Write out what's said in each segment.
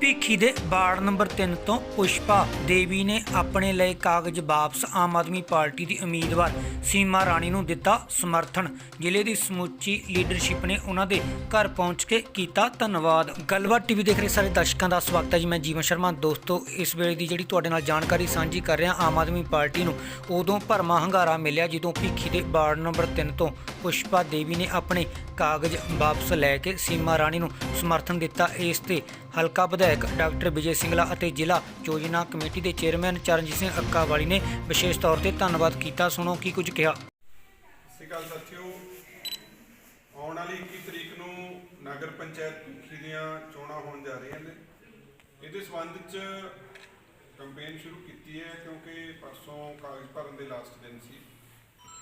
ਭੀਖੀ ਦੇ ward number 3 ਤੋਂ ਪੁਸ਼ਪਾ ਦੇਵੀ ਨੇ ਆਪਣੇ ਲਈ ਕਾਗਜ਼ ਵਾਪਸ ਆਮ ਆਦਮੀ ਪਾਰਟੀ ਦੀ ਉਮੀਦਵਾਰ ਸੀਮਾ ਰਾਣੀ ਨੂੰ ਦਿੱਤਾ ਸਮਰਥਨ। ਜ਼ਿਲ੍ਹੇ ਦੀ ਸਮੁੱਚੀ ਲੀਡਰਸ਼ਿਪ ਨੇ ਉਹਨਾਂ ਦੇ ਘਰ ਪਹੁੰਚ ਕੇ ਕੀਤਾ ਧੰਨਵਾਦ। ਗੱਲਬਾਤ ਟੀਵੀ ਦੇਖ ਰਹੇ ਸਾਰੇ ਦਰਸ਼ਕਾਂ ਦਾ ਸਵਾਗਤ ਹੈ ਜੀ, ਮੈਂ ਜੀਵਨ ਸ਼ਰਮਾ। ਦੋਸਤੋ, ਇਸ ਵੇਲੇ ਦੀ ਜਿਹੜੀ ਤੁਹਾਡੇ ਨਾਲ ਜਾਣਕਾਰੀ ਸਾਂਝੀ ਕਰ ਰਿਹਾ, ਆਮ ਆਦਮੀ ਪਾਰਟੀ ਨੂੰ, ਉਦੋਂ ਭਰਮਾ ਹੰਗਾਰਾ ਮਿਲਿਆ ਜਦੋਂ ਭੀਖੀ ਦੇ ਵਾਰਡ ਨੰਬਰ 3 ਤੋਂ ਪੁਸ਼ਪਾ ਦੇਵੀ ਨੇ ਆਪਣੇ ਕਾਗਜ਼ ਵਾਪਸ ਲੈ ਕੇ ਸੀਮਾ ਰਾਣੀ ਨੂੰ ਸਮਰਥਨ ਦਿੱਤਾ। ਇਸ ਤੇ ਹਲਕਾ ਵਿਧਾਇਕ ਡਾਕਟਰ ਵਿਜੇ ਸਿੰਗਲਾ ਅਤੇ ਜ਼ਿਲ੍ਹਾ ਯੋਜਨਾ ਕਮੇਟੀ ਦੇ ਚੇਅਰਮੈਨ ਚਰਨਜੀਤ ਸਿੰਘ ਅੱਕਾਵਾਲੀ ਨੇ ਵਿਸ਼ੇਸ਼ ਤੌਰ ਤੇ ਧੰਨਵਾਦ ਕੀਤਾ। ਸੁਣੋ ਕੀ ਕੁਝ ਕਿਹਾ। ਸਤਿ ਸ਼੍ਰੀ ਅਕਾਲ ਸਾਥੀਓ। ਆਉਣ ਵਾਲੀ 21 ਤਰੀਕ ਨੂੰ ਨਗਰ ਪੰਚਾਇਤ ਭੁੱਖੀ ਦੀਆਂ ਚੋਣਾਂ ਹੋਣ ਜਾ ਰਹੀਆਂ ਨੇ। ਇਹਦੇ ਸੰਬੰਧ 'ਚ ਕੰਪੇਨ ਸ਼ੁਰੂ ਕੀਤੀ ਹੈ ਕਿਉਂਕਿ ਪਰਸੋਂ ਕਾਗਜ਼ ਭਰਨ ਦੇ ਲਾਸਟ ਦਿਨ ਸੀ।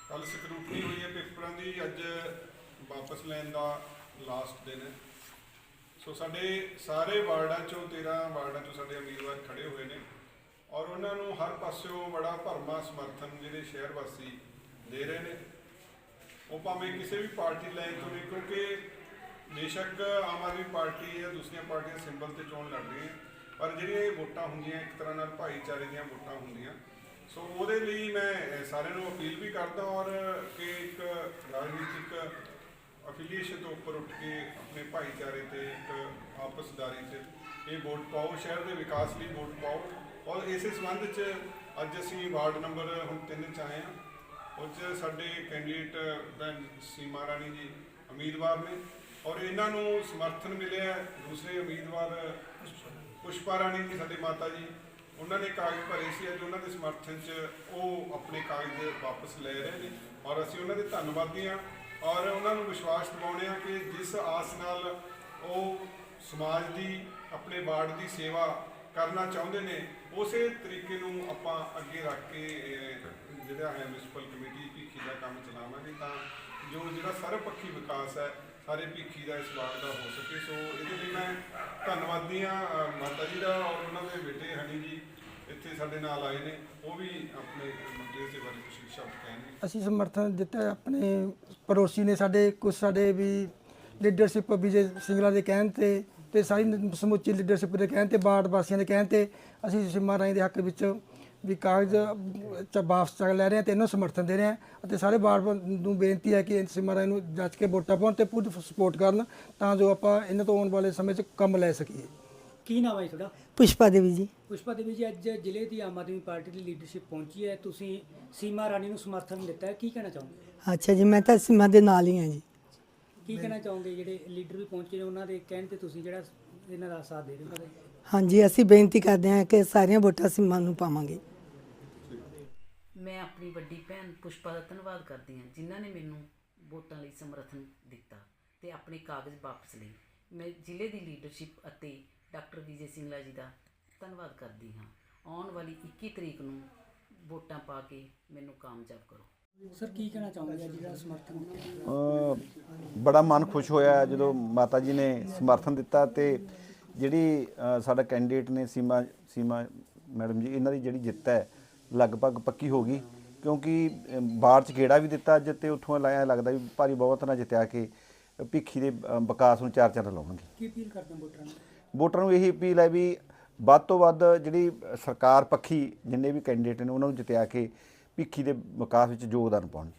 ਕੱਲ ਸਕਰੂਟਨੀ ਹੋਈ ਹੈ, ਪੇਪਰਾਂ ਦੀ ਅੱਜ ਵਾਪਸ ਲੈਣ ਦਾ ਲਾਸਟ ਦਿਨ ਹੈ। ਸੋ ਸਾਡੇ ਸਾਰੇ ਵਾਰਡਾਂ ਚੋਂ 13 ਵਾਰਡਾਂ ਚੋਂ ਸਾਡੇ ਉਮੀਦਵਾਰ ਖੜੇ ਹੋਏ ਨੇ ਔਰ ਉਹਨਾਂ ਨੂੰ ਹਰ ਪਾਸਿਓਂ ਬੜਾ ਭਰਮਾ ਸਮਰਥਨ ਜਿਹੜੇ ਸ਼ਹਿਰ ਵਾਸੀ ਦੇ ਰਹੇ ਨੇ। ਉਹ ਭਾਵੇਂ ਕਿਸੇ ਵੀ ਪਾਰਟੀ ਲਾਈਨ ਤੋਂ ਨੇ ਕਿਉਂਕਿ ਬੇਸ਼ੱਕ ਆਮ ਆਦਮੀ ਪਾਰਟੀ ਜਾਂ ਦੂਸਰੀਆਂ ਪਾਰਟੀਆਂ ਸਿੰਬਲ ਤੇ ਚੋਣ ਲੜ ਰਹੀਆਂ, ਪਰ ਜਿਹੜੀਆਂ ਵੋਟਾਂ ਹੁੰਦੀਆਂ, ਇੱਕ ਤਰ੍ਹਾਂ ਨਾਲ ਭਾਈਚਾਰੇ ਦੀਆਂ ਵੋਟਾਂ ਹੁੰਦੀਆਂ। ਸੋ ਉਹਦੇ ਲਈ ਮੈਂ ਸਾਰਿਆਂ ਨੂੰ ਅਪੀਲ ਵੀ ਕਰਦਾ ਔਰ ਕਿ ਇੱਕ ਰਾਜਨੀਤਿਕ ਅਫੀਲੀਏਸ਼ਨ ਤੋਂ ਉੱਪਰ ਉੱਠ ਕੇ ਆਪਣੇ ਭਾਈਚਾਰੇ ਤੇ ਇੱਕ ਆਪਸਦਾਰੀ ਤੇ ਇਹ ਵੋਟ ਪਾਓ, ਸ਼ਹਿਰ ਦੇ ਵਿਕਾਸ ਲਈ ਵੋਟ ਪਾਓ। ਔਰ ਇਸੇ ਸੰਬੰਧ 'ਚ ਅੱਜ ਅਸੀਂ ਵਾਰਡ ਨੰਬਰ ਹੁਣ ਤਿੰਨ ਚ ਆਏ ਹਾਂ। ਉਹ 'ਚ ਸਾਡੇ ਕੈਂਡੀਡੇਟ ਭੈਣ ਸੀਮਾ ਰਾਣੀ ਜੀ ਉਮੀਦਵਾਰ ਨੇ। ਔਰ ਇਹਨਾਂ ਨੂੰ ਸਮਰਥਨ ਮਿਲਿਆ ਦੂਸਰੇ ਉਮੀਦਵਾਰ ਪੁਸ਼ਪਾ ਰਾਣੀ ਜੀ, ਸਾਡੇ ਮਾਤਾ ਜੀ। ਉਹਨਾਂ ਨੇ ਕਾਗਜ਼ ਭਰੇ ਸੀ, ਅੱਜ ਉਹਨਾਂ ਦੇ ਸਮਰਥਨ 'ਚ ਉਹ ਆਪਣੇ ਕਾਗਜ਼ ਵਾਪਸ ਲੈ ਰਹੇ ਨੇ। ਔਰ ਅਸੀਂ ਉਹਨਾਂ ਦੇ ਧੰਨਵਾਦੀ ਹਾਂ। ਔਰ ਉਹਨਾਂ ਨੂੰ ਵਿਸ਼ਵਾਸ ਦਿਵਾਉਂਦੇ ਹਾਂ ਕਿ ਜਿਸ ਆਸ ਨਾਲ ਉਹ ਸਮਾਜ ਦੀ, ਆਪਣੇ ਵਾਰਡ ਦੀ ਸੇਵਾ ਕਰਨਾ ਚਾਹੁੰਦੇ ਨੇ, ਉਸੇ ਤਰੀਕੇ ਨੂੰ ਆਪਾਂ ਅੱਗੇ ਰੱਖ ਕੇ ਜਿਹੜਾ ਹੈ ਮਿਊਨਿਸਪਲ ਕਮੇਟੀ ਭੀਖੀ ਦਾ ਕੰਮ ਚਲਾਵਾਂਗੇ ਤਾਂ ਜੋ ਜਿਹੜਾ ਸਰਬਪੱਖੀ ਵਿਕਾਸ ਹੈ, ਸਾਰੇ ਭੀਖੀ ਦਾ ਇਸ ਵਾਰਡ ਦਾ ਹੋ ਸਕੇ। ਸੋ ਇਹਦੇ ਲਈ ਮੈਂ ਧੰਨਵਾਦੀ ਹਾਂ ਮਾਤਾ ਜੀ ਦਾ ਔਰ ਉਹਨਾਂ ਦੇ ਬੇਟੇ ਹਨੀ ਜੀ ਇੱਥੇ ਸਾਡੇ ਨਾਲ ਆਏ ਨੇ, ਉਹ ਵੀ ਆਪਣੇ ਮੁੱਦੇ ਦੇ ਬਾਰੇ ਕੁਝ ਸ਼ਬਦ ਕਹਿਣਗੇ। ਅਸੀਂ ਸਮਰਥਨ ਦਿੱਤਾ ਆਪਣੇ ਪੜੋਸੀ ਨੇ ਸਾਡੇ ਕੁਝ ਸਾਡੇ ਵੀ ਲੀਡਰਸ਼ਿਪ ਵਿਜੇ ਸਿੰਗਲਾ ਦੇ ਕਹਿਣ ਤੇ ਤੇ ਸਾਰੀ ਸਮੁੱਚੀ ਲੀਡਰਸ਼ਿਪ ਦੇ ਕਹਿਣ ਤੇ ਵਾਰਡ ਵਾਸੀਆਂ ਦੇ ਕਹਿਣ ਤੇ ਅਸੀਂ ਸਿੰਮਾ ਰਾਣੀ ਦੇ ਹੱਕ ਵਿੱਚ ਵੀ ਕਾਗਜ਼ ਚ ਵਾਪਸ ਚੱਕ ਲੈ ਰਹੇ ਹਾਂ ਤੇ ਇਹਨੂੰ ਸਮਰਥਨ ਦੇ ਰਹੇ ਹਾਂ ਅਤੇ ਸਾਰੇ ਵਾਰਡ ਨੂੰ ਬੇਨਤੀ ਹੈ ਕਿ ਸਿਮਾ ਰਾਣੀ ਨੂੰ ਜੱਜ ਕੇ ਵੋਟਾਂ ਪਾਉਣ ਤੇ ਪੂਰੀ ਸਪੋਰਟ ਕਰਨ ਤਾਂ ਜੋ ਆਪਾਂ ਇਹਨਾਂ ਤੋਂ ਆਉਣ ਵਾਲੇ ਸਮੇਂ 'ਚ ਕੰਮ ਲੈ ਸਕੀਏ। ਕੀ ਨਾਮ ਹੈ ਤੁਹਾਡਾ? ਪੁਸ਼ਪਾ ਦੇਵੀ ਜੀ। ਪੁਸ਼ਪਾ ਦੇਵੀ ਜੀ ਅੱਜ ਜ਼ਿਲ੍ਹੇ ਦੀ ਆਮ ਆਦਮੀ ਪਾਰਟੀ ਦੀ ਲੀਡਰਸ਼ਿਪ ਪਹੁੰਚੀ ਹੈ। ਤੁਸੀਂ ਸੀਮਾ ਰਾਣੀ ਨੂੰ ਸਮਰਥਨ ਦਿੱਤਾ ਹੈ। ਕੀ ਕਹਿਣਾ ਚਾਹੋਗੇ? ਅੱਛਾ ਜੀ ਮੈਂ ਤਾਂ ਸੀਮਾ ਦੇ ਨਾਲ ਹੀ ਹਾਂ ਜੀ। ਕੀ ਕਹਿਣਾ ਚਾਹੋਗੇ ਜਿਹੜੇ ਲੀਡਰ ਵੀ ਪਹੁੰਚੇ ਨੇ ਉਹਨਾਂ ਦੇ ਕਹਿਣ ਤੇ ਤੁਸੀਂ ਜਿਹੜਾ ਇਹਨਾਂ ਦਾ ਸਾਥ ਦੇ ਰਹੇ ਹੋ? ਹਾਂਜੀ ਅਸੀਂ ਬੇਨਤੀ ਕਰਦੇ ਹਾਂ ਕਿ ਸਾਰੀਆਂ ਵੋਟਾਂ ਸੀਮਾ ਨੂੰ ਪਾਵਾਂਗੇ। ਮੈਂ ਆਪਣੀ ਵੱਡੀ ਭੈਣ ਪੁਸ਼ਪਾ ਦਾ ਧੰਨਵਾਦ ਕਰਦੀ ਹਾਂ ਜਿਨ੍ਹਾਂ ਨੇ ਮੈਨੂੰ ਵੋਟਾਂ ਲਈ ਸਮਰਥਨ ਦਿੱਤਾ ਤੇ ਆਪਣੇ ਕਾਗਜ਼ ਵਾਪਸ ਲਈ ਮੈਂ ਜ਼ਿਲ੍ਹੇ ਦੀ ਲੀਡਰਸ਼ਿਪ ਅਤੇ ਡਾਕਟਰ ਵਿਜੇ ਸਿੰਗਲਾ ਜੀ ਦਾ ਧੰਨਵਾਦ ਕਰਦੀ ਹਾਂ। ਆਉਣ ਵਾਲੀ 21 ਤਰੀਕ ਨੂੰ ਵੋਟਾਂ ਪਾ ਕੇ ਮੈਨੂੰ ਕਾਮਯਾਬ ਕਰੋ। ਸਰ ਕੀ ਕਹਿਣਾ ਚਾਹੋਗੇ ਅੱਜ ਜਿਹੜਾ ਸਮਰਥਨ? ਬੜਾ ਮਨ ਖੁਸ਼ ਹੋਇਆ ਜਦੋਂ ਮਾਤਾ ਜੀ ਨੇ ਸਮਰਥਨ ਦਿੱਤਾ ਤੇ ਜਿਹੜੀ ਸਾਡਾ ਕੈਂਡੀਡੇਟ ਨੇ ਸੀਮਾ ਸੀਮਾ ਮੈਡਮ ਜੀ ਇਹਨਾਂ ਦੀ ਜਿਹੜੀ ਜਿੱਤ ਹੈ ਲਗਭਗ ਪੱਕੀ ਹੋ ਗਈ। ਕਿਉਂਕਿ ਬਾਹਰ ਚ ਗੇੜਾ ਵੀ ਦਿੱਤਾ ਅੱਜ ਤੇ ਉੱਥੋਂ ਲਾਇਆ ਲੱਗਦਾ ਵੀ ਭਾਰੀ ਬਹੁਤ ਨਾਲ ਜਿੱਤਿਆ ਕੇ ਭਿੱਖੀ ਦੇ ਵਿਕਾਸ ਨੂੰ ਚਾਰ ਚਾਰ ਲਾਉਣਗੇ। ਕੀ ਅਪੀਲ ਕਰਦੇ ਵੋਟਰਾਂ ਨੂੰ? ਵੋਟਰਾਂ ਨੂੰ ਇਹੀ ਅਪੀਲ ਹੈ ਵੀ ਵੱਧ ਤੋਂ ਵੱਧ ਜਿਹੜੀ ਸਰਕਾਰ ਪੱਖੀ ਜਿੰਨੇ ਵੀ ਕੈਂਡੀਡੇਟ ਨੇ ਉਹਨਾਂ ਨੂੰ ਜਿੱਤਿਆ ਕੇ ਭਿੱਖੀ ਦੇ ਵਿਕਾਸ ਵਿੱਚ ਯੋਗਦਾਨ ਪਾਉਣ।